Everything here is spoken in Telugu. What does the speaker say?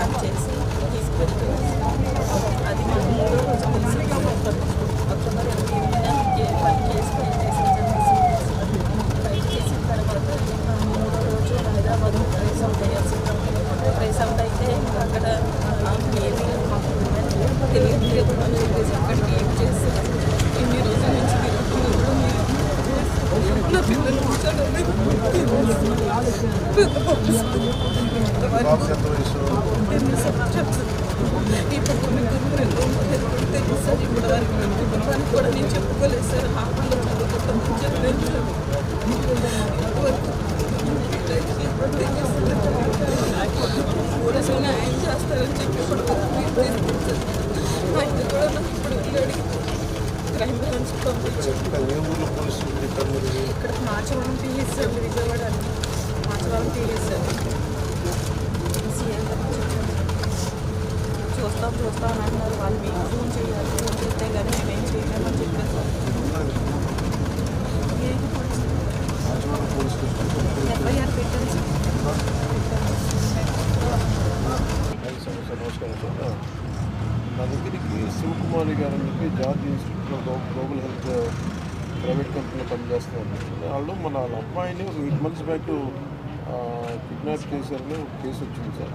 ట్రాప్ చేసి తీసుకెళ్తున్నారు అది మనం మూడో రోజు తెలిసింది అక్టోబర్ ఎనిమిది వన్ కేసు ఫైల్ చేసిన ఫైల్ చేసిన తర్వాత ఆ, మూడో రోజు హైదరాబాద్ ప్రైస్ అవుట్ అయ్యాల్సి ప్రైస్ అవుట్ అయితే అక్కడ ఏమి ఏమీ మాకు తెలియదు అని చెప్పేసి అక్కడికి ఏం చేసి ఇన్ని రోజుల నుంచి తిరుగుతున్నప్పుడు మీరు నా పిల్లలు కూర్చోలేదు పెద్ద పంపిస్తుంది బాబుకి ఎంత వయసు ఇప్పుడు కొన్ని గురువులు తెలుసు ఇప్పుడు వారికి మేము కుటుంబానికి కూడా నేను చెప్పుకోలేదు సార్ హాస్టల్లో చదువుకుంటాం చెప్పలేదు సార్ చేస్తారని చెప్పి ఇప్పుడు ఆయన కూడా నాకు ఇప్పుడు వెళ్ళాడు క్రైమ్ బ్రాంచ్ పంపించారు ఇక్కడ ఏ మీరు Marchavaram PS sir Vijayawada Marchavaram PS చూస్తాం చూస్తాం అని అన్నారు. వాళ్ళు మీకు ఫోన్ చేయాలి ఫోన్ చేస్తే కానీ మేమేం చేయలేమని చెప్పారు సార్ ఏది ఎఫ్ఐఆర్ పెట్టాను సార్ నా దగ్గరికి శివకుమారి గారు అని చెప్పి జాతీయ institute of global health private కంపెనీలో పనిచేస్తున్నారు వాళ్ళు మన వాళ్ళ అమ్మాయిని ఒక ఎయిట్ మంత్స్ బ్యాక్ కిడ్నాప్ చేశారని ఒక కేసు వచ్చింది సార్.